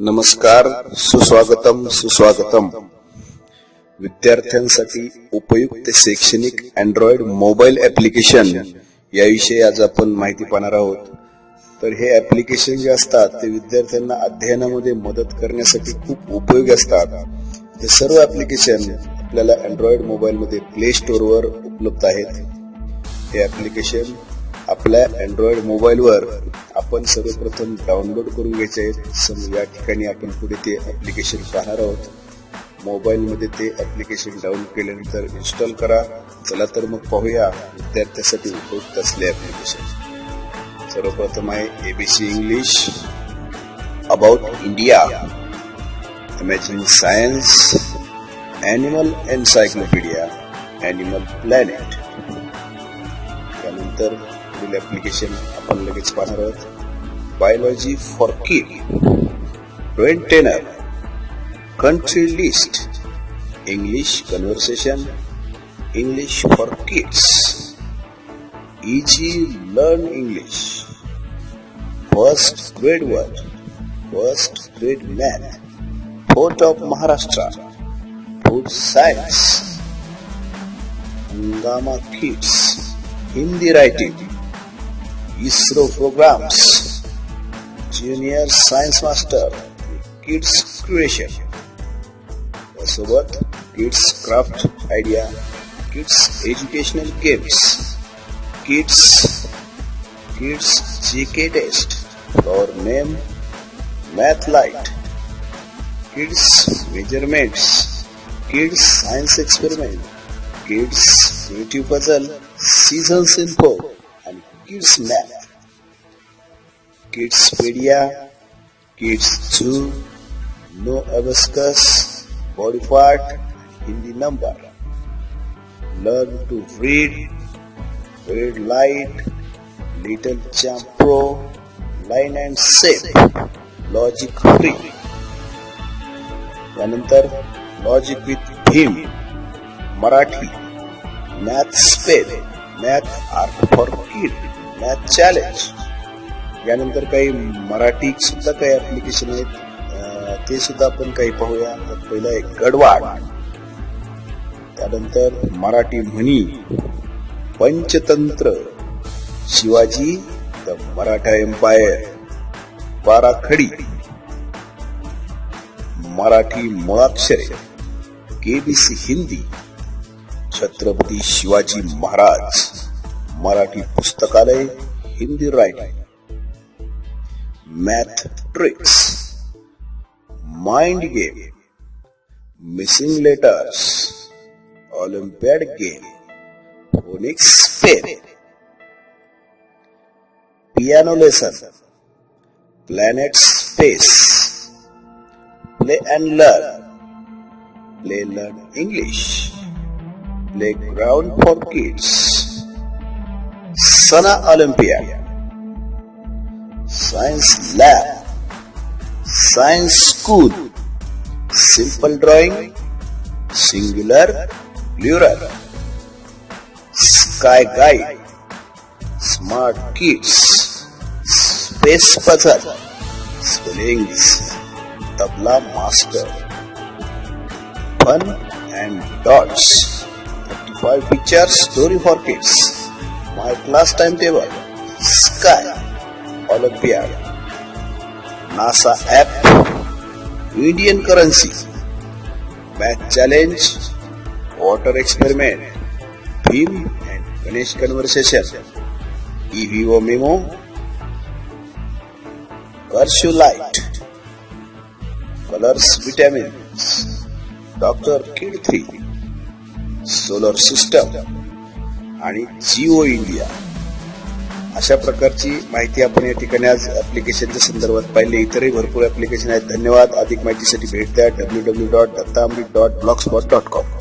नमस्कार सुस्वागतम सुस्वागतम. विद्यार्थ्यांसाठी उपयुक्त शैक्षणिक अँड्रॉइड मोबाईल ऍप्लिकेशन याविषयी आज आपण माहिती पाहणार आहोत. तर हे ऍप्लिकेशन जे असतात ते विद्यार्थ्यांना अध्ययनामध्ये मदत करण्यासाठी खूप उपयोगी असतात. हे सर्व ऍप्लिकेशन आपल्याला अँड्रॉइड मोबाईलमध्ये प्ले स्टोअरवर उपलब्ध आहेत. हे ऍप्लिकेशन आपल्या अँड्रॉइड मोबाईलवर आपण सर्वप्रथम डाउनलोड करून घ्यायचे आहेत. सम या ठिकाणी आपण पुढे ते ऍप्लिकेशन पाहणार आहोत. मोबाईलमध्ये ते ऍप्लिकेशन डाउनलोड केल्यानंतर इन्स्टॉल करा. चला तर मग पाहूया विद्यार्थ्यासाठी उपयुक्त असले ऍप्लिकेशन सर्वप्रथम आहे ABC English about India imagine science animal encyclopedia animal planet त्यानंतर पुढील ऍप्लिकेशन आपण लगेच पाहणार आहोत. Biology for kid ट्वेंटेनर country list English conversation English for kids easy learn English first grade one first grade math fort of Maharashtra food science Hungama kids Hindi writing ISRO programs, Junior Science Master, Kids Creation, Sobat Kids Craft Idea, Kids Educational Games, Kids Kids GK Test or Name, Math Light, Kids Measurements, Kids Science Experiment, Kids Creative Puzzle, Seasons in Pop. Kids map kidspedia kids zoo no abacus body part Hindi number learn to read red light little चॅम्प्रो line and safe logic free त्यानंतर logic with Bhim Marathi math spell math art for kid math challenge. यानंतर काही मराठी सुद्धा काही application आहेत. ते सुद्धा आपण काही पाहूया. तर पहिलं आहे गडवाड. त्यानंतर मराठी म्हणी Panchatantra. Shivaji the Maratha empire. बाराखडी. मराठी मुळाक्षरे. केबीसी हिंदी. छत्रपती शिवाजी महाराज मराठी पुस्तकालय Hindi writing math tricks mind game missing letters olympiad game phonics pen piano lesson planet space play and learn play learn English playground for kids. Sana Olympiad. Science Lab. Science School. Simple Drawing. Singular. Plural. Sky Guide. Smart Kids. Space Puzzle. Spellings. Tabla Master. Fun and Dots. 35 picture story for kids. My class timetable. Sky. Olympiad. NASA app. Indian currency. Math challenge. Water experiment. Theme and Ganesh conversation. EVO memo. Cursive light. Colors vitamins. Dr. Kid 3. Solar system आणि Jio India. अशा प्रकारची माहिती आपण या ठिकाणी आज ऍप्लिकेशनच्या संदर्भात पाहिले. इतरही भरपूर ऍप्लिकेशन आहेत. धन्यवाद. अधिक माहितीसाठी भेट द्या. W W dot Datta dot blogspot dot com